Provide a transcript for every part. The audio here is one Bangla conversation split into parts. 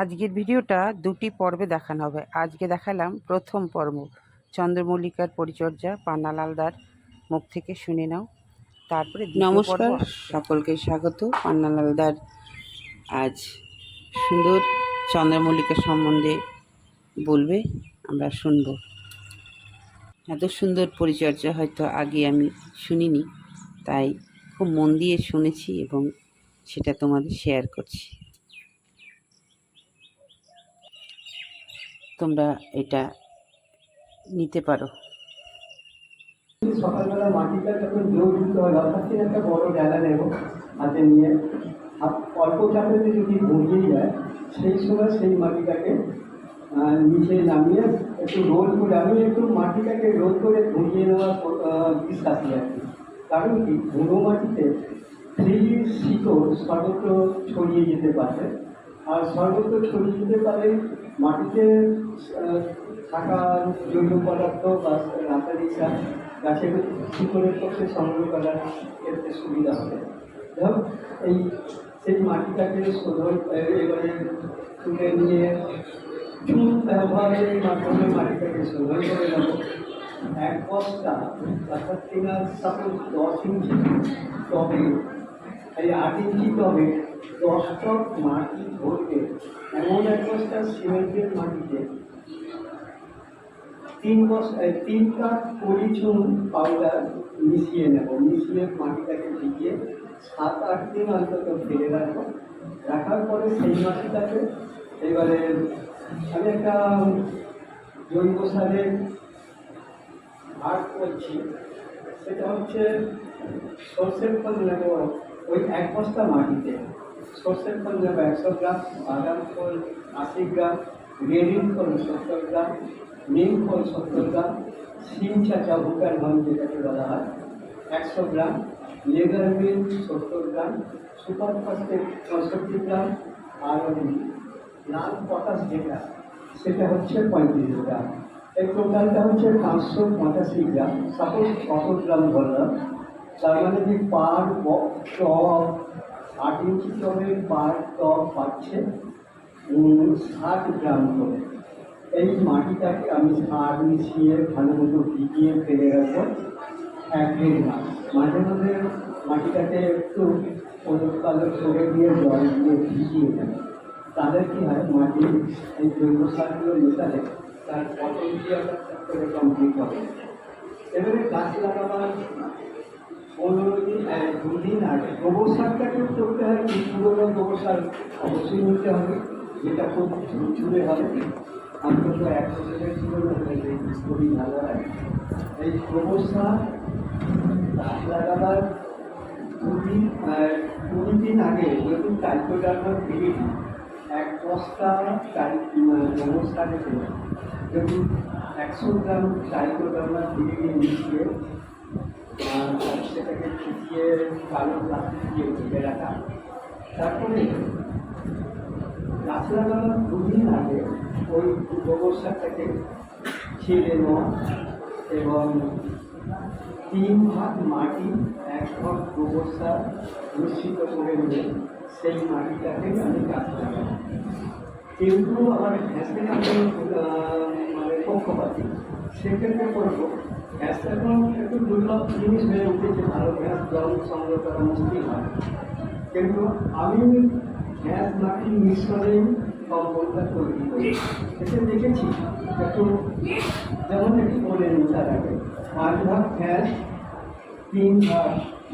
আজকের ভিডিওটা দুটি পর্বে দেখানো হবে। আজকে দেখালাম প্রথম পর্ব, চন্দ্রমল্লিকার পরিচর্যা পান্নালালদার মুখ থেকে শুনে নাও। তারপরে নমস্কার, সকলকে স্বাগত। পান্নালালদার আজ সুন্দর চন্দ্রমল্লিকা সম্বন্ধে বলবে, আমরা শুনব। এত সুন্দর পরিচর্যা হয়তো আগে আমি শুনিনি, তাই খুব মন দিয়ে শুনেছি এবং সেটা তোমাদের শেয়ার করছি। তোমরা এটা নিতে পারো। সকালবেলা মাটিটা যখন জোর দিতে হয় অর্থাৎ একটা বড় ডালা নেব হাতে নিয়ে। অল্প চাপেতে যদি ভরিয়ে যায়, সেই সময় সেই মাটিটাকে নিচে নামিয়ে একটু রোল করে, আমি একটু মাটিটাকে রোল করে ভরিয়ে নেওয়ার বিশ্বাসী আর কি। কারণ কি? বুড়ো মাটিতে থ্রিলির শিকড় সর্বত্র ছড়িয়ে যেতে পারে। আর সর্বত্র ছড়িয়ে যেতে পারে মাটিতে থাকা জৈব পদার্থ বা রাসায়নিক সার, গাছের শিকড়ের পক্ষে সংগ্রহ করার ক্ষেত্রে সুবিধা হবে। যাই এই, সেই মাটিটাকে শোধন এবারে তুলে নিয়ে চুন ব্যবহারের মাধ্যমে মাটিটাকে শোধন করে নেব। এক বস্তা, অর্থাৎ কিনা সাপোজ দশ ইঞ্চি টবে, এই আট ইঞ্চি টবে দশ টব মাটি ভরতে এমন এক বস্তা সিমেন্টের মাটিতে তিন বস্তা তিন কাপ পরিচুন পাউডার মিশিয়ে নেব। মিশিয়ে মাটিটাকে ভিজিয়ে সাত, আট দিন অন্তত ফেলে রাখব। রাখার পরে সেই মাটিটাকে এবারে আমি একটা জৈব সারের ভাগ করছি। সেটা হচ্ছে সর্ষের ফল নেব ওই এক বস্তা মাটিতে। সর্ষের ফল নেব একশো গ্রাম, বাদাম ফল আশি গ্রাম রেডিন ফল সত্তর গ্রাম, নিম ফল সত্তর গ্রাম সিম চাচা ভুটার ধান যেটাকে বলা হয়, একশো গ্রাম, লেদার মিল সত্তর গ্রাম, সুপার ফসফেট পঁয়ষট্টি গ্রাম আর লাল পটাশ যেটা, সেটা হচ্ছে পঁয়ত্রিশ গ্রাম। এই টোটালটা হচ্ছে পাঁচশো পঁচাশি গ্রাম। সাপোজ কত গ্রাম ধরলাম তার মানে যে পার টব আট ইঞ্চি টবের পার টব পাচ্ছে ষাট গ্রাম করে। এই মাটিটাকে আমি সার মিশিয়ে ভালো মতো ভিজিয়ে ফেলে রাখব এক দেড় মাস। মাঝে মাঝে মাটিটাকে একটু হলুদ কালো করে দিয়ে জল দিয়ে ভিজিয়ে দেবে তাদের কী হয়, মাটির এই জৈব সারগুলো মেশালে তার করে কমপ্লিট হবে? এবারে গাছ লাগাবার পনেরো দিন দুদিন আগে। গোবর সারটাকেও করতে হয় পুরোনো গোবর সার অবশ্যই নিতে হবে। যেটা খুব ঝুড়ে হবে। অন্তত এক বছরের পুরোনো খুবই ভালো এই গোবর সার গাছ লাগাবার কুড়ি দিন আগে যদি টাইকোডার্মার ভিড়ি এক বস্তা গোবর যদি একশো গ্রাম টাইকোডার্মার ভিড়ি মিশিয়ে সেটাকে ফুটিয়ে কালো প্লাস্টিক দিয়ে ঢেকে রাখা তারপরে গাছ লাগানোর দুদিন আগে ওই গোবর সারটাকে ছেড়ে নেওয়া এবং তিন ভাগ মাটি, এক ভাগ গোবর সার মিশ্রিত করে নিয়ে সেই মাটিটাকে আমি গাছ লাগাবো কিন্তু আমার ঘ্যাসের আমি মানে পক্ষপাতি। সেক্ষেত্রে করব। গ্যাসটা এখন একটু দুর্লভ জিনিস হয়ে উঠেছে ভালো গ্যাস জল সংগ্রহ করা মুশকিল হয়। কিন্তু আমি গ্যাস মাটির মিশ্রণে কম্পোস্টটা তৈরি করি। এতে দেখেছি একটু যেমন একটু বলে তার আগে পাঁচ ভাগ গ্যাস তিন ভাগ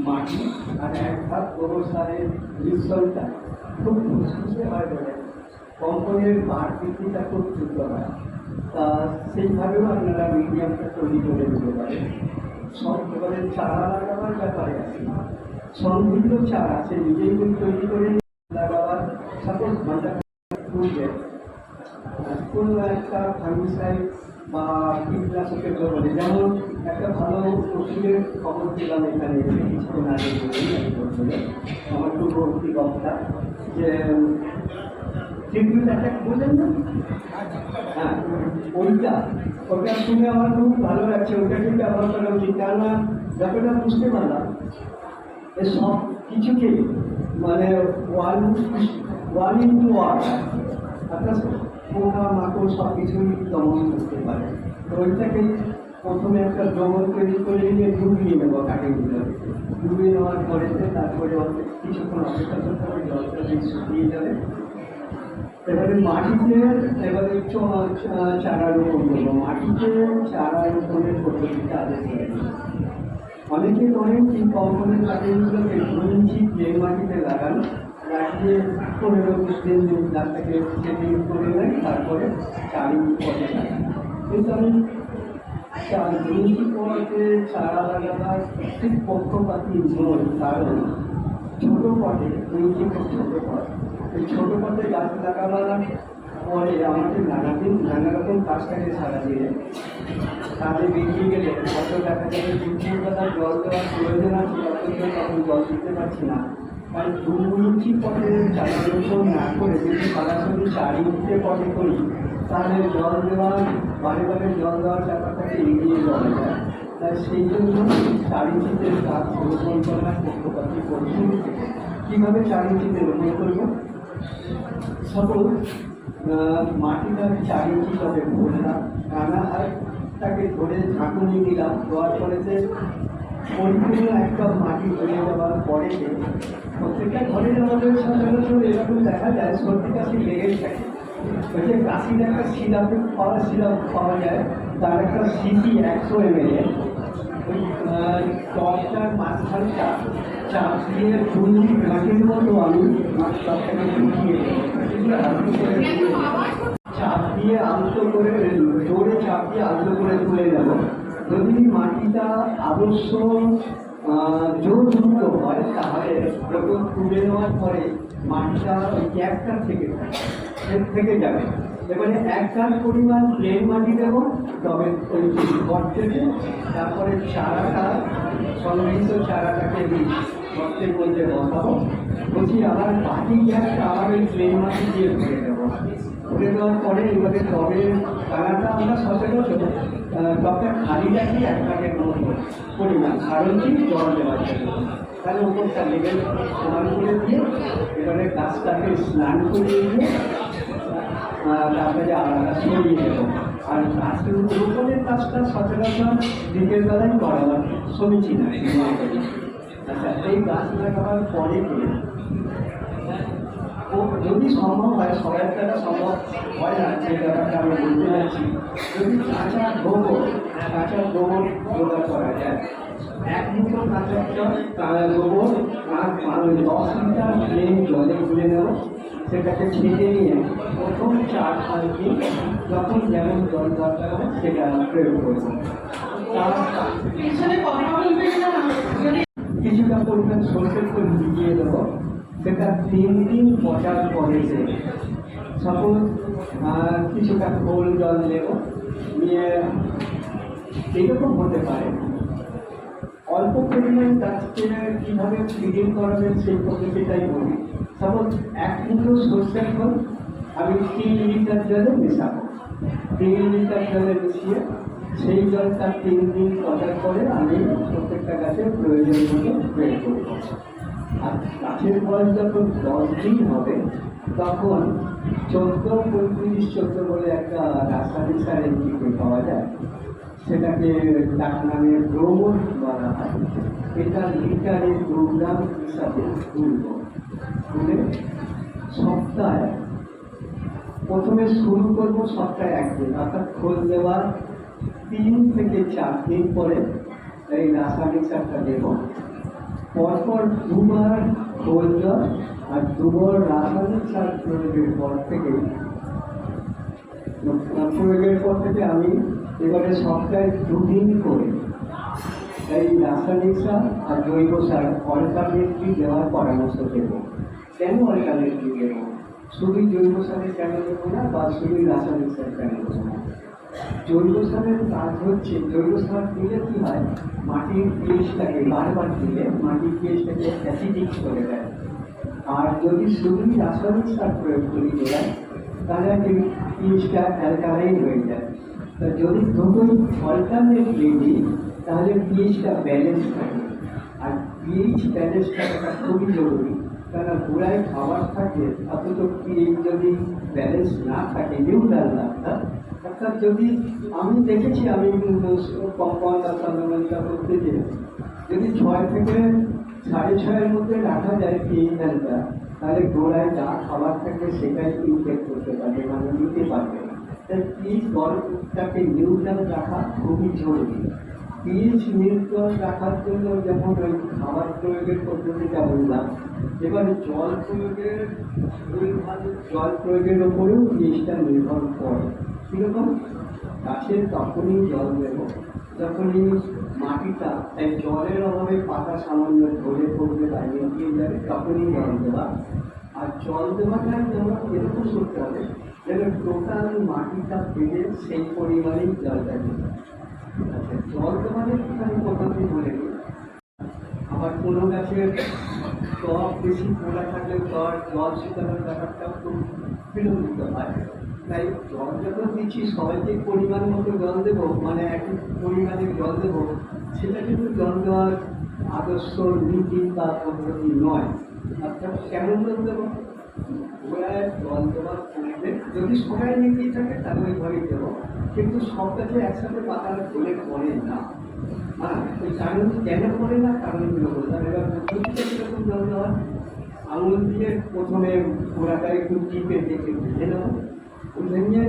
মাটি আর এক ভাগ গোবর সারের মিশ্রণটা। খুব ফুসফুসে হয় বলে। কম্পনের বার বৃদ্ধিটা খুব দ্রুত হয়। তা সেইভাবেও আপনারা মিডিয়ামটা তৈরি করে দিতে পারেন। সব এবারে চারা লাগাবার ব্যাপারে আছে সমৃদ্ধ চারা সে নিজেই তৈরি করে লাগাবার সাপোজ ভাজা ফুলবে কোনো একটা ফার্মিসাইড বা কীটনাশকের জন্য যেমন একটা ভালো ওষুধের খবর দিলাম এখানে কিছুদিন আগে আমার পূর্ববর্তী যে বললেন না? হ্যাঁ ওইটা। ওটা আমার খুব ভালো লাগছে। ওটাকে ব্যবহার করা উচিত ব্যাপারটা বুঝতে পারলাম। সব মানে পোকা, মাকড় সব কিছুই দমন করতে পারে। তো ওইটাকে প্রথমে একটা দ্রবণ তৈরি করে নিয়ে ডুবিয়ে নেব ভিতরে। ডুবিয়ে নেওয়ার পরে তারপরে কিছুক্ষণ অপেক্ষা করতে হবে, জলটা শুকিয়ে যাবে। এবারে মাটিতে, এবারে চারা রোপণ করব। মাটিতে চারা রোপণের পদ্ধতিটা করে অনেকে করেন কি কম্পোনের কাঠেরগুলোকে দু ইঞ্চি প্লেন মাটিতে লাগান। লাগিয়ে পনেরো বিশ দিন গাছটাকে সেটিং করে নেন তারপরে চার পথে লাগান কিন্তু আমি চার দু ইঞ্চি পথে চারা লাগাবার ঠিক পক্ষপাতি নই, কারণ ছোটো পথে দু ইঞ্চি খুব ছোটো পথ এই ছোটো পথে গাছ লাগাবার পরে আমাকে নানা দিন নানা রকম কাজ থাকে সারাদিনে কাজে বেরিয়ে গেলে হয়তো দেখা যাবে বৃষ্টির কথা জল দেওয়ার প্রয়োজন আছে অথচ তখন জল দিতে পারছি না। কারণ দু ইঞ্চি পথে চালানোর না করে যদি সরাসরি চার ইঞ্চিতে পথে করি, তাহলে জল দেওয়া বারে বারে জল দেওয়ার ব্যাপারটাকে এগিয়ে যাওয়া যায়। তাই সেই জন্য চার ইঞ্চিতে গাছ রোপণ করার পক্ষপাতি করছি কীভাবে চার ইঞ্চিতে রোপণ করব? সাপোজ মাটিটা চার ইঞ্চি তবে ভরলাম রান্না হাতটাকে ধরে ঝাঁকুনি দিলাম, দেওয়ার পরেতে পরিপূর্ণ একটা মাটি ধরে যাওয়ার পরে প্রত্যেকটা ঘরের আমাদের সচরাচর এরকম দেখা যায়, সর্দি কাশি লেগেই থাকে। ওই যে কাশির একটা সিরাপে পাওয়া সিরাপ পাওয়া যায়, তার একটা সিসি একশো এম এল ওই টপটার মাঝখানটা চাপ দিয়ে দিয়ে দেবো। চাপ দিয়ে আলতো করে জোরে চাপ দিয়ে আলতো করে তুলে নেব যদি মাটিটা আদর্শ জোরযুক্ত হয় তাহলে যখন তুলে নেওয়ার পরে মাটিটা ওই গ্যাপটা থেকে থেকে যাবে এবারে এক কাঠ পরিমাণ প্লেন মাটি দেবো তবে ওই গর্তেতে তারপরে চারাটা সংগৃহীত চারাটাকে দিই গর্তের মধ্যে বসাবো। বলছি আবার বাকি গ্যাসটা আবার ওই প্লেন মাটি দিয়ে ভরে দেবো। ভরে দেওয়ার পরে এবারে টবের চারাটা আমরা সচরাচর আহ, টবটা খালি রাখি এক কাঠের মতো পরিমাণ কারণ কি? জল দেওয়ার জন্য। তাহলে উপরটা লেবেল সমান করে দিয়ে এবারে গাছটাকে স্নান করিয়ে দিয়ে তারপরে আলাদা সরিয়ে দেবো আর রোপণের কাজটা সচরাচর দিনের বেলায় সমীচীন হয় আচ্ছা এই গাছ লাগাবার পরে যদি সম্ভব হয় সবার দ্বারা সম্ভব হয় না, যে ব্যাপারটা আমি বলতে যাচ্ছি। যদি কাঁচা গোবর কাঁচা গোবর জোগাড় করা যায় এক মুঠো কাঁচা কা- গোবর আর দশ লিটার প্লেন জলে গুলে নেব। সেটাকে ছেঁকে নিয়ে প্রথম চার পাঁচ দিন যখন যেমন জল দরকার হবে সেটা প্রয়োগ করব কিছুটা পরিমাণ সরষের ফুল ভিজিয়ে দেবো। সেটা তিন দিন পচার পরে যে সাপোজ কিছুটা খোল জল দেবো নিয়ে এরকম হতে পারে। অল্প পরিমাণ গাছকে কীভাবে ফিডিং করাবেন সেই পদ্ধতিটাই বলি। সাপোজ এক মুঠো সর্ষের খোল, আমি তিন লিটার জলে মেশাবো। তিন লিটার জলে মিশিয়ে সেই জলটা তিন দিন পচার পরে আমি প্রত্যেকটা গাছের প্রয়োজন মতো প্রয়োগ করব। আর গাছের বয়স যখন দশ দিন হবে, তখন চোদ্দ, পঁয়ত্রিশ, চোদ্দ বলে একটা রাসায়নিক সারের দিকে পাওয়া যায়? সেটাকে তার নামে ব্রোমন বলা হয়। এটা লিটারে দু গ্রাম হিসাবে তুলব। তুলে সপ্তাহে প্রথমে শুরু করব সপ্তাহে একদিন, অর্থাৎ খোঁজ দেওয়ার তিন থেকে চার দিন পরে এই রাসায়নিক সারটা দেবো। পরপর দুবার খোল জল আর দুবার রাসায়নিক সার প্রয়োগের পর থেকে প্রয়োগের পর থেকে আমি এবারে সপ্তাহে দুদিন করে এই রাসায়নিক সার আর জৈব সার অল্টারনেটলি দেওয়ার পরামর্শ দেব। কেন অল্টারনেটলি দেবো? শুধুই জৈব সারের কেন দেবো না, বা শুধুই রাসায়নিক সার কেন দেবো না। জৈব সারের কাজ হচ্ছে, জৈব সার দিলে কি হয়? মাটির পিএইচটাকে বারবার দিলে, মাটির পিএইচটাকে অ্যাসিডিক করে দেয়। আর যদি শুধুই রাসায়নিক সার প্রয়োগ করি দেয় তাহলে কিন্তু পিএইচটা অ্যালকালাইন হয়ে যায়। যদি দুটোই অল্টারনেটলি দিই তাহলে পিএইচটা ব্যালেন্স থাকে। আর পিএইচ ব্যালেন্স থাকাটা খুবই জরুরি কেন গোড়ায় খাবার থাকে অথচ কি যদি ব্যালেন্স না থাকে নিউট্রাল অর্থাৎ অর্থাৎ যদি আমি দেখেছি, আমি কম্পাউন্ড চন্দ্রমল্লিকা করতে যে যদি ছয় থেকে সাড়ে ছয়ের মধ্যে রাখা যায় পিএইচ পিএইচটা তাহলে গোড়ায় যা খাবার থাকে সেটাই ইনটেক করতে পারবে মানে নিতে পারবে। তাই পিএইচ গড়টাকে নিউট্রাল রাখা খুবই জরুরি। পিএইচ নিউট্রাল রাখার জন্য যেমন ওই খাবার প্রয়োগের পদ্ধতিটা বললাম, এবার জল প্রয়োগের জল প্রয়োগের ওপরেও পিএইচটা নির্ভর করে। কীরকম? গাছের তখনই জল দেব যখনই মাটিটা এই জলের অভাবে পাতা সামান্য ঝরে পড়বে বা এগিয়ে যাবে, তখনই জল দেওয়া আর জল দেওয়াটা যেমন এরকম করতে হবে, যেন টোটাল মাটিটা পেলে সেই পরিমাণেই জলটা দিতে আচ্ছা জল দেওয়ার আমি পদ্ধতি বলে দিই? আবার কোনো গাছের টপ বেশি পোড়া থাকলে টক জল শুকানোর ব্যাপারটাও খুব বিলম্বিত হয়। তাই জল যখন দিচ্ছি সবাইকে পরিমাণ মতো জল দেবো মানে একই পরিমাণে জল দেবো, সেটা কিন্তু জল দেওয়ার আদর্শ নীতি বা পদ্ধতি নয়। দেবো গোড়ায় যদি সবাই নিতেই থাকে, তাহলে ওইভাবেই দেবো। কিন্তু সব গাছে একসাথে পাতা ঢলে পড়ে না। হ্যাঁ ওই কারণ কেন পড়ে না কারণগুলো বললাম এবার পদ্ধতিটা কীরকম জল দেওয়া আঙুল দিয়ে প্রথমে গোড়াটা একটু টিপে দেখে বুঝে নেব। বুঝে নিয়ে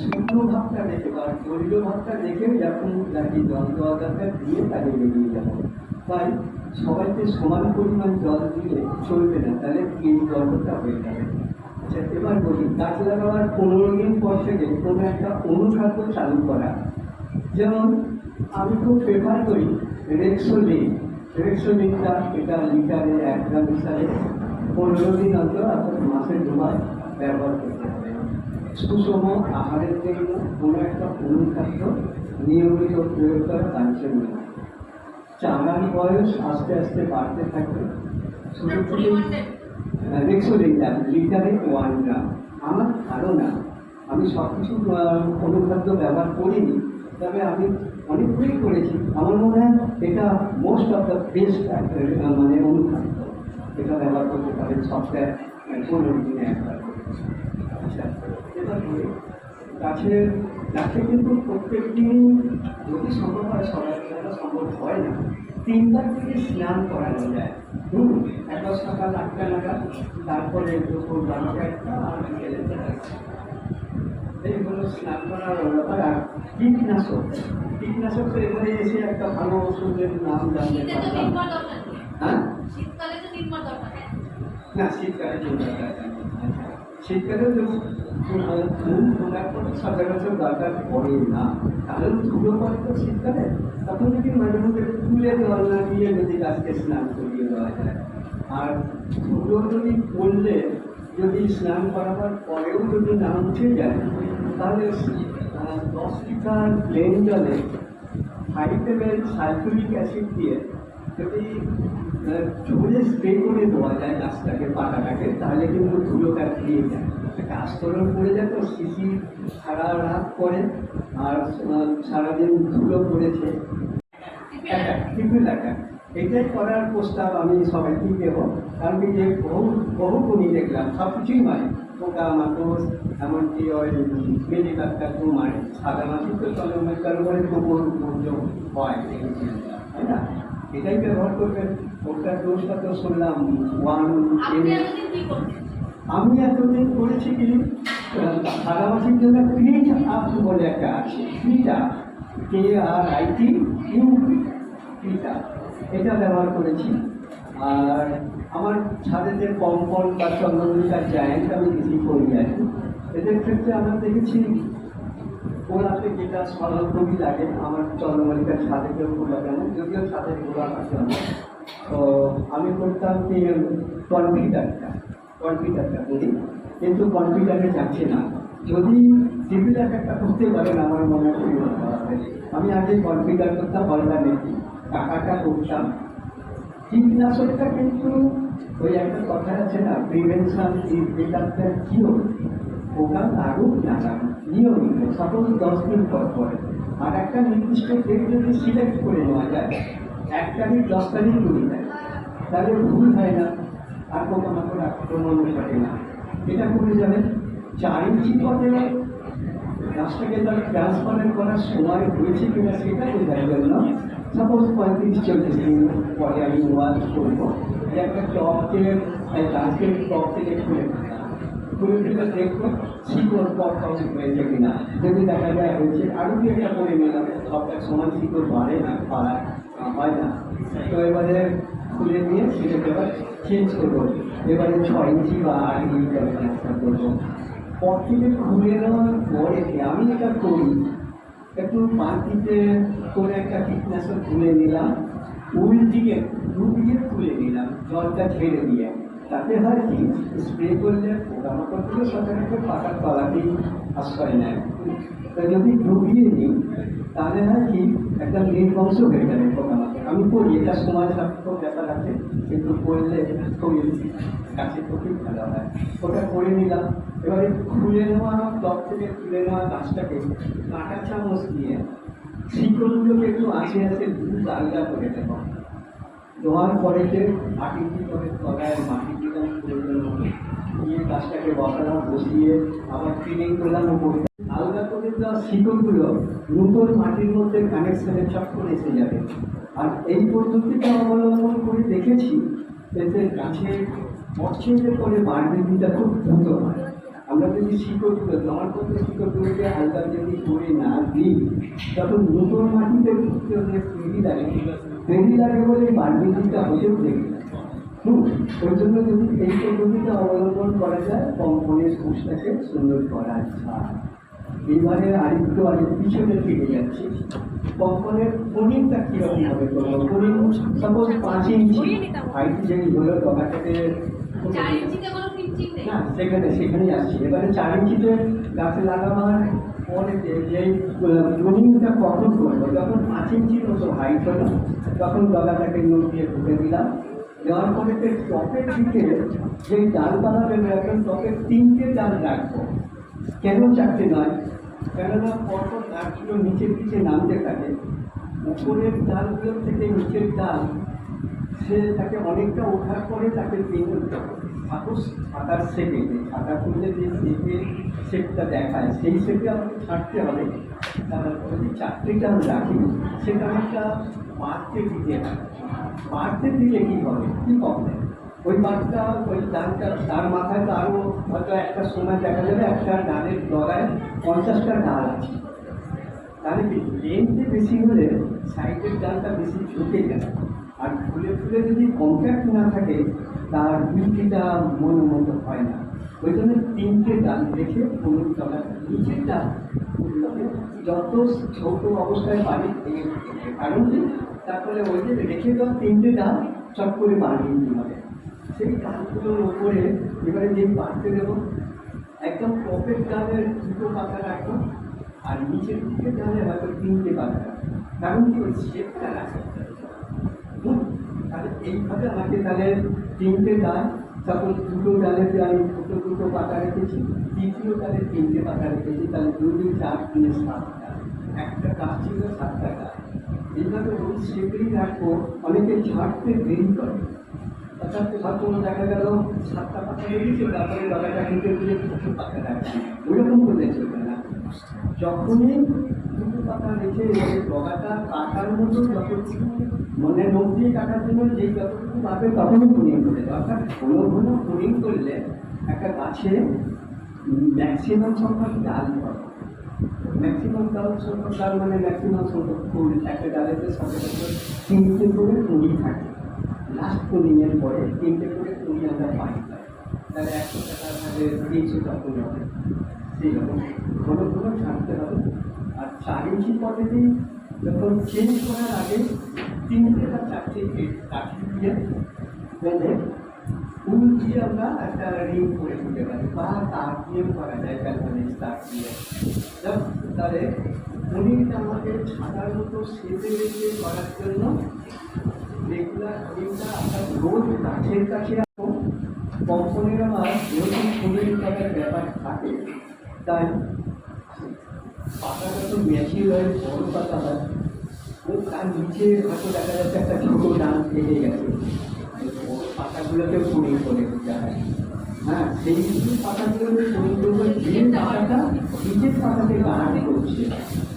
শুকনো ভাবটা দেখে বা জলীয় ভাবটা দেখে যখন যাকে জল দেওয়া দরকার দিয়ে তাকে বেরিয়ে যাব। তাই সবাইকে সমান পরিমাণ জল দিলে চলবে না, তাহলে এই জলটা হয়ে যাবে। আচ্ছা এবার বলি, গাছ লাগাবার পনেরো দিন পর থেকে কোনো একটা অনুখাদ্য চালু করা। যেমন, আমি খুব প্রেফার করি রেক্সোলিন রেক্সোলিনটা এটা লিটারে এক গ্রাম হিসাবে পনেরো দিন অন্তর অর্থাৎ মাসে দুবার ব্যবহার করতে হবে। সুষম আহারের জন্য কোনো একটা অনুখাদ্য নিয়মিত প্রয়োগ করা বাঞ্ছনীয় চালান বয়স আস্তে আস্তে বাড়তে থাকবে। শুরু দেখছ লিটার লিটারে ওয়ান গ্রাম আমার ধারণা আমি সব কিছু অনুখাদ্য ব্যবহার করিনি তবে আমি অনেকগুলোই করেছি। আমার মনে হয় এটা মোস্ট অফ দ্য বেস্ট মানে অনুখাদ্য। এটা ব্যবহার করতে পারে সপ্তাহে পনেরো দিনে একবার। আচ্ছা বলি, গাছের গাছে কিন্তু প্রত্যেক দিন যদি সম্ভব হয় সবার সেটা সম্ভব হয় না তিনবার থেকে স্নান করানো যায়। হুম একবার সকাল আটটা নাগাদ তারপরে দুপুর বারোটা একটা আর বিকেলে চারটা। এই হলো স্নান করার ব্যাপার। আর কীটনাশক কীটনাশক তো এখানে এসে একটা ভালো ওষুধের নাম জানতে পারলাম। হ্যাঁ? তো না শীতকালে চলতে শীতকালেও তো কোনো সচরাচর দরকার পড়ে না। কারণ ধুলো তো শীতকালে তখন যদি মাঝে মধ্যে তুলে জল না দিয়ে যদি গাছকে স্নান করিয়ে দেওয়া যায়। আর ধুলো যদি পড়লে যদি স্নান করাবার পরেও যদি না উঠে যায়, তাহলে দশ লিটার প্লেন জলে five M L sulphuric acid দিয়ে যদি ঝুলে স্প্রে করে দেওয়া যায় গাছটাকে, পাতাটাকে, তাহলে কিন্তু ধুলোটা দিয়ে যায়। একটা আস্তরণ পড়ে যায় তো শিশি সারা রাত করে, আর সারাদিন ধুলো পড়েছে। টিফিন একটা এটাই করার প্রস্তাব আমি সবাইকেই দেব, কারণ যে বহু বহু গুণী দেখলাম সব কিছুই মানে পোকা, মাকড়, এমনকি ওই মেলি ডাক্তারকেও মানে সাদা মাছি তো চন্দ্রমেকার উপরে গোবর বর্জ্য হয় তাই না? এটাই ব্যবহার করবেন। ওটার দোষটা তো শুনলাম ওয়ান আমি এতদিন করেছি কি? আহ, সাদা মাছির জন্য ক্রিট আপ বলে একটা আছে। ক্রিট কে আর আইটি ইউ ক্রিটা এটা ব্যবহার করেছি। আর আমার ছাদে যে কম্পন বা চন্দ্রমল্লিকার জায়েন্ট আমি কিছু করি আর। এদের ক্ষেত্রে আমরা দেখেছি ওনাতে যেটা সরল খুবই লাগে, আমার চন্দ্রমল্লিকার ছাদে কেউ ফুল লাগানো যদিও ছাদে গোলা আছে তো আমি করতাম কি কনফিডারটা কনফিডারটা করি। কিন্তু কনফিডারে যাচ্ছে না। যদি টিভিটা একটা করতে পারেন, আমার মনে হয় আমি আগে কনফিডার করতাম অল্টারনেটিভ টাকাটা করতাম। কীটনাশকটা কিন্তু ওই একটা কথা আছে না prevention is better than cure পোকা লাগুক না লাগুক নিয়মিত সাপোজ দশ দিন পর পরে আর একটা নির্দিষ্ট ডেট যদি সিলেক্ট করে নেওয়া যায় এক তারিখ দশ তারিখ কুড়ি তারিখ তাহলে ভুল হয় না। আর পোকামাকড় আক্রমণ ঘটে না। এটা করে যাবেন, চার ইঞ্চি পথে গাছটাকে তার ট্রান্সপারেন্ট করার সময় হয়েছে কিনা সেটা বোঝার জন্য সাপোজ পঁয়ত্রিশ, চল্লিশ দিন পরে আমি ওয়াজ করব। একটা টপকে গাছের টপ থেকে খুলে ফেলে দেখব শিকড় পর হয়েছে কিনা। যদি দেখা যায় হয়েছে আরও কি একটা করে নিলাম সবটা সমান শিকড় বাড়ে না আহ, হয় না। তো এবারে খুলে নিয়ে সেটাকে এবার চেঞ্জ করব। এবারে ছয় ইঞ্চি বা আট ইঞ্চি আমি ট্রান্সফার করব। পর থেকে খুলে নেওয়ার পরে আমি এটা করি? একটু মাটিতে করে একটা কীটনাশক তুলে নিলাম। উল্টিকে দুদিকে তুলে নিলাম জলটা ছেড়ে দিয়ে। তাতে হয় কি? স্প্রে করলে পোকামাকড়গুলো সাধারণত পাকার তলাতেই আশ্রয় নেয়। তো যদি ডুবিয়ে নিই তাহলে হয় কি? একটা নির্বংশ হয়ে যাবে পোকামাকড় আমি করি এটা সময় সাপেক্ষ ব্যাপার আছে, কিন্তু করলে খুবই গাছের পক্ষে ভালো হয়। ওটা করে নিলাম। এবারে খুলে নেওয়া, টপ থেকে খুলে নেওয়া গাছটাকে কাঁটা চামচ দিয়ে শিকড়গুলোকে একটু আস্তে আস্তে দুধ আলগা করে দেবো দেওয়ার পরে যে মাটি করে তলায় মাটি গাছটাকে বসালাম, বসিয়ে আবার ট্রেনিং করলাম উপরে। আলগা করে দেওয়া শিকড়গুলো নতুন মাটির মধ্যে কানেকশনের চক্কর এসে যাবে। আর এই পদ্ধতিটা অবলম্বন করে দেখেছি, এতে গাছের অক্সিজেনের পরে বাড়বৃদ্ধিটা খুব দ্রুত হয়। আমরা যদি শিকড়গুলো করতে শিকড়গুলোকে হালকা যদি করে না দিই, তখন নতুন মাটিতে ঢুকতে লাগে। দেরি লাগে বলে বাড়বৃদ্ধিটা হতেও দেরি লাগে। ওই জন্য যদি এই পদ্ধতিটা অবলম্বন করা যায় কম্পনের কোষটাকে সুন্দর করা যায় এবারে আরেকটু আগে পিছনে ফিরে যাচ্ছি। কম্পনের কীরকম হবে করব সাপোজ পাঁচ ইঞ্চি। হাইট যেই হলো নেই। না সেখানে সেখানেই আসছি। এবারে চার ইঞ্চিতে গাছে লাগাবার পরে যে- যেই রুনিংটা কখন করব যখন পাঁচ ইঞ্চির মতো হাইট হলো তখন গলাটাকে নোট দিয়ে ঢুকে দিলাম। দেওয়ার পরে যে টপের দিকে যেই ডাল বানাবেন এখন টপের তিনটে ডাল রাখব। কেন চারটে নয়? কেননা পরপর ডালগুলো নিচের দিকে নামতে থাকে। উপরের ডালগুলো থেকে নিচের ডাল, সে তাকে অনেকটা ওঠার পরে তাকে সাপোজ সাঁতার শেখে সাঁতার করলে যে শেখে শেপটা দেখায়, সেই শেপে আমাকে ছাড়তে হবে। তারপরে চারটেটা আমি রাখি, সেটা একটা বাড়তে দিতে বাড়তে দিলে কী হবে? কী প্রবলেম ওই মাছটা ওই ডালটা তার মাথায় তো আরও হয়তো একটা সময় দেখা যাবে, একটা ডানের ডগায় পঞ্চাশটা ডাল আছে। তাহলে কি লেন্থে বেশি হলে সাইডের ডালটা বেশি ঝুঁকে যায়? আর ফুলে ফুলে যদি কন্ট্যাক্ট না থাকে, তার বৃদ্ধিটা মন মতো হয় না। ওই জন্য তিনটে ডাল রেখে কোনো তলা নিচের ডাল যত ছোট অবস্থায় পারি কারণ তারপরে ওই যে রেখে দেওয়া তিনটে ডাল চট করে বাড়িয়ে দিতে হবে সেই ডালগুলোর ওপরে এবারে যে বাড়তে দেবো, একদম টপের ডালের দুটো পাতা রাখব, আর নিচের দিকে ডালে হয়তো তিনটে পাতা কারণ কি ওই শেপটা রাখা তাহলে এইভাবে আমাকে তাহলে তিনটে ডাল সাপোজ দুটো ডালেতে আমি দুটো দুটো পাতা রেখেছি, তৃতীয় ডালে তিনটে পাতা রেখেছি, তাহলে দুই চার তিনে সাতটা। একটা গাছ ছিল সাতটা গাছ। এইভাবে ওই শেপেই রাখব? অনেকে ঝাড়তে দেরি করে। অর্থাৎ হয়তো দেখা গেল, সাতটা পাতা তারপরে গলাটা কেটে দিয়ে দুটো পাতা রাখছি। ওইরকম করলে চলবে না। যখনই দুটো পাতা রেখে ডগাটা কাটার মতো যতটুকু মনে মুখ দিয়ে কাটার জন্য যেই যতটুকু পাবে তখনই পুনিং করে অর্থাৎ ঘন ঘন করলে একটা গাছে ম্যাক্সিমাম সংখ্যক ডাল পাবে ম্যাক্সিমাম সংখ্যক ডাল মানে ম্যাক্সিমাম সংখ্যক একটা ডালেতে সচরাচর তিনটে করে কুড়ি থাকে। লাস্ট পুনিংয়ের পরে তিনটে করে কুড়ি আমরা পাই। তাহলে একশো টাকার ভাবে তিনশোটা কুড়ি হবে সেই রকম। ঘন ঘন ছাড়তে হবে। আর চার ইঞ্চি পদ্ধতি যখন চেঞ্জ করার আগে তিনটে বা চারটে কাঠি দিয়ে ফুল দিয়ে আমরা একটা রিং করে দিতে পারি বা তার দিয়েও করা যায় ক্যালকানিস তার দিয়ে তাহলে পনিরটা আমাদের সাধারণত সেজে রেখে করার জন্য রেগুলার রিংটা আপনার রোজ গাছের কাছে কম্পনের আমার যেহেতু ফুলের করার ব্যাপার থাকে, তাই পাতাটা তো মেশিন হয় বড় পাতা হয়। ও তার নিচে হয়তো দেখা যাচ্ছে একটা ছোটো ডাল থেকে গেছে। পাতাগুলোকে পুরি করে দিতে হয়। হ্যাঁ সেই পাতাগুলোকে পুরি করবে যে পাতাটা নিচের পাতাতে গাঢ় করছে।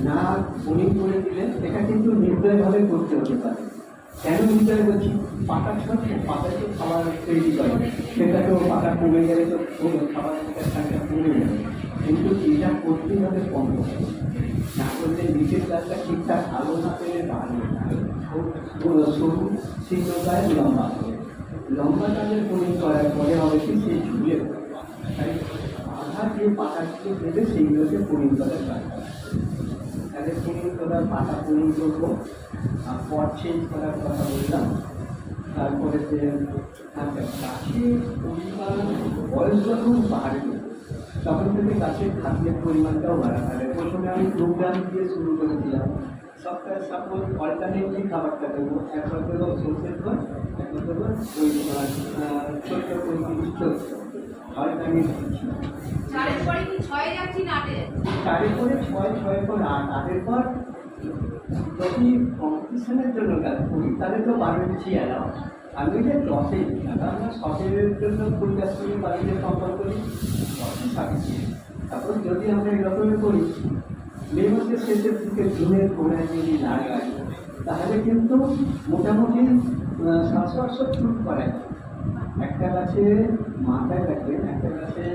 না পুরি করে দিলে এটা কিন্তু নির্দয়ভাবে করতে হতে পারে। কেন নির্দয় করছি? পাতার সাথে পাতায় তো খাবার তৈরি করে। সেটা তো পাতা কমে গেলে তো খাবার সংখ্যা কমে যাবে। কিন্তু এটা করতে হবে কম না করলে নিচের গাছটা ঠিকঠাক ভালো না পেলে বাড়বে না। সরু শীর্ণকায় লম্বা হবে লম্বা তাদের পরি করার পরে কি সেই ঝুলে আধা যে পাতাগুলো দেবে সেইগুলোকে পরি করার দরকার তাহলে পরি করার পাতা পরি করব, আর পট চেঞ্জ করার কথা বললাম। তারপরে যে আচ্ছা গাছের পরিমাণ বয়স যখন বাড়বে, তখন থেকে গাছের খাদ্যের পরিমাণটাও বাড়া। হবে প্রথমে আমি প্রোগ্রাম দিয়ে শুরু করেছিলাম সপ্তাহে সাপোজ অল্টারনেটলি খাবারটা দেবো। একবার দেবো সর্ষের পর একবার দেবো ওই ছোট্ট পঁয়ত্রিশ চোদ্দ অল্টারনেট চারের পরে কি ছয়ে ছয়ের পর আট। আটের পর যদি কম্পিটিশনের জন্য কাজ করি তাহলে তো বারো ইঞ্চি এলাও আমি ওই যে দশে আমরা শখের জন্য ফুল গাছ করি বাড়িতে সম্পর্ক করি সাবিছি তারপর যদি আমরা এরকমই করি মে শেষের দিকে জুনের গোড়ায় যদি লাগাই তাহলে কিন্তু মোটামুটি সাতশো আটশো করা একটা গাছে মাথায় রাখবেন, একটা গাছে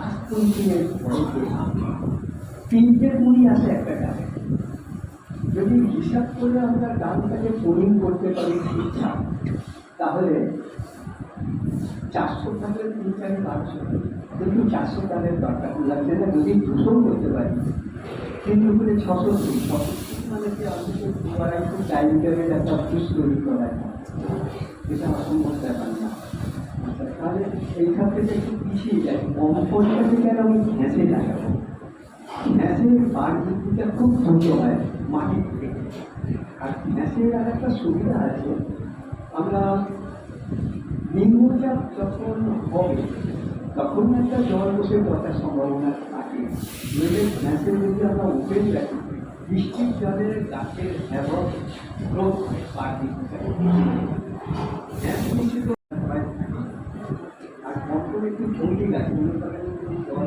আট কুইন্টিলের বড় তিনটে মুড়ি আছে একটা গাছে। যদি হিসাব করে আমরা গানটাকে পোলিং করতে পারি ঠিকঠাক তাহলে চারশো টাকার তিন চারি বারোশো। কিন্তু চারশো টাকার দরকার। লাগছে না যদি দুশো করতে পারি কিন্তু দুই মানে কি দু টাইম টেবিল একটা অফিস তৈরি করা এটা অসম্ভব ব্যাপার না। আচ্ছা, তাহলে এইখান থেকে একটু পিছিয়ে যায় অঙ্কটা থেকে আর আমি ঘেঁষে লাগাবো ঘ্যাসের বার খুব দ্রুত হয় মাটির থেকে। আর ঘ্যাসের আর একটা সুবিধা আছে আমরা নিম্নচাপ যখন হবে তখন একটা জল বসে পড়ার সম্ভাবনা থাকে নইলে যদি আমরা ওপেন রাখি বৃষ্টির জলে গাছের হ্যাভক গ্রোথ বাড়তে হয় আর কখন একটু জঙ্গি গাছ জল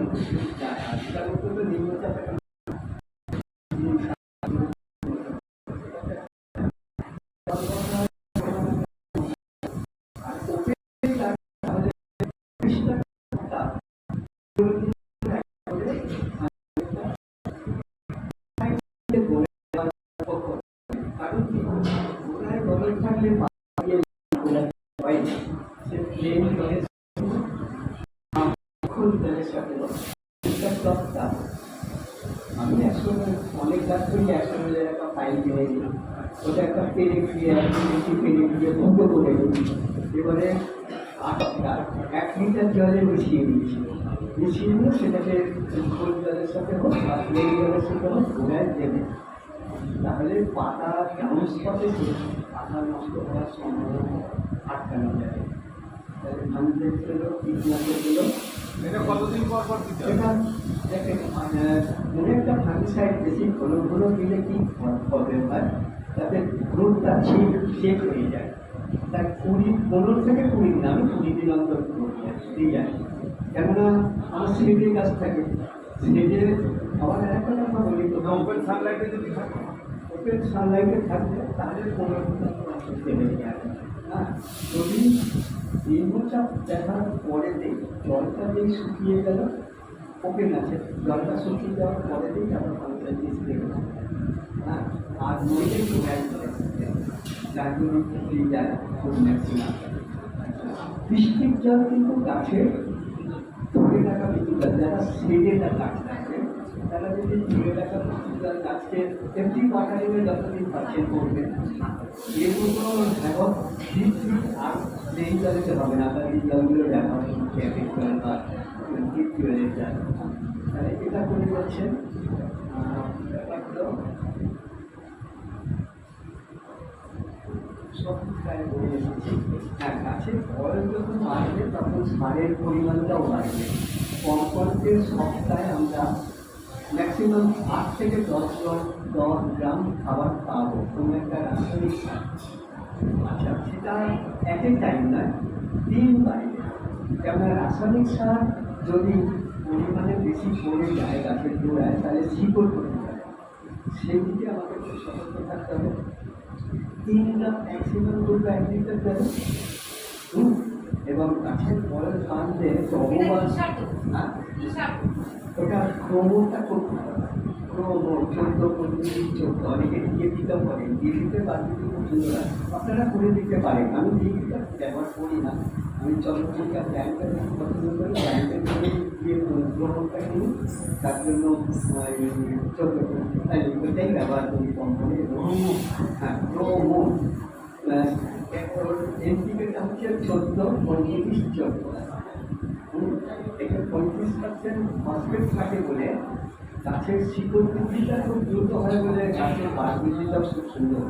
যায়। আজকাল তো নিম্নচাপ একটা কারণ কি ওখানে গরম থাকলে পায়ে হয় সে প্লেন করে খুব জলের সাথে এটা সবটা আমি একসময় অনেক গাছ করি একসময় একটা ফাইল কিনে দিলাম ওটা একটা পেরে ফিরে একটু পেরে ফিরে বন্ধ করে এবারে এক লিটার জলে মিশিয়ে দিয়েছি মিশিয়ে নিয়ে সেটাকে খোল জলের সাথে হোক বা প্লেন জলের সাথে হোক ঘোরায় দেবে তাহলে পাতা পথে পাতা নষ্ট হওয়ার সম্ভাবনা আটকানো যায় তাহলে কতদিন পর পর দিতে হবে? দেখেন, মনে একটা ফাঙ্গিসাইড বেশি ঘন ঘন দিলে কি প্রবলেম হয় তাতে গ্রোথটা শেপ শেপ হয়ে যায়। তাই কুড়ি পনেরো থেকে কুড়ি দিন আমি কুড়ি দিন অন্তর দিয়ে যাই। কেননা আমার সিলেটের গাছ থাকে। সিলেটে আবার একটা কথা বলি তো ওপেন সানলাইটে যদি থাকে? ওপেন সানলাইটে থাকবে তাহলে পনেরো হ্যাঁ যদি নিম্নচাপ দেখার পরে দিই জলটা যেই শুকিয়ে গেল ওপেন আছে জলটা শুকিয়ে যাওয়ার পরে দিই তারপর পঞ্চায়েত দেবে হ্যাঁ আর ব্যাগ যার জন্য বৃষ্টির জল কিন্তু গাছে ধরে রাখা বিদ্যুৎ যারা শেডে গাছ থাকে তারা যদি ধরে রাখা বিদ্যুৎ গাছ গাছকে এমনি পাঠালে যতদিন পাচ্ছেন করবেন এগুলো এখন শীত শীত আর এই জলেতে হবে না। তার এই জলগুলো ব্যবহার ট্যাপের জল বা জল তাহলে এটা করে যাচ্ছেন। হ্যাঁ যখন তখন সারের পরিমাণটাও বাড়বে। সপ্তাহে আমরা ম্যাক্সিমাম আট থেকে দশ দশ গ্রাম খাবার পাবো। কোনো একটা রাসায়নিক সার। আচ্ছা সেটা এক টাইম নয় তিন বাইরে কেননা রাসায়নিক সার যদি পরিমাণে বেশি পড়ে যায় গাছের গোড়ায় তাহলে শিকড় করতে পারে সেই দিকে আমাকে সতর্ক থাকতে হবে। তিন অ্যাক্সিডেন্ট এক লিটার জলে এবং গাছের পরের কাণ্ডে এটা অবমান কি সার তো? কি সার? ওটা ক্রমটা করতে হবে ক্রম চোদ্দ পঁচিশ চোদ্দ অনেকে দিয়ে দিতে পারেন দিয়ে দিতে দিতে খুব আপনারা করে দিতে পারেন আমি ব্যবহার করি না আমি চন্দ্রপুরিকা ব্যাংকের পছন্দ করি ব্যাংকের করে দিয়ে কিনি তার জন্য চোদ্দ ওইটাই ব্যবহার করি কম করে হ্যাঁ ক্রম এনপিকেটা হচ্ছে চোদ্দ পঁয়ত্রিশ চোদ্দ এখানে পঁয়ত্রিশ পার্সেন্ট ফসফেট থাকে বলে গাছের শিকড় খুব দ্রুত হয় বলে গাছের বার বৃদ্ধিটাও খুব সুন্দর।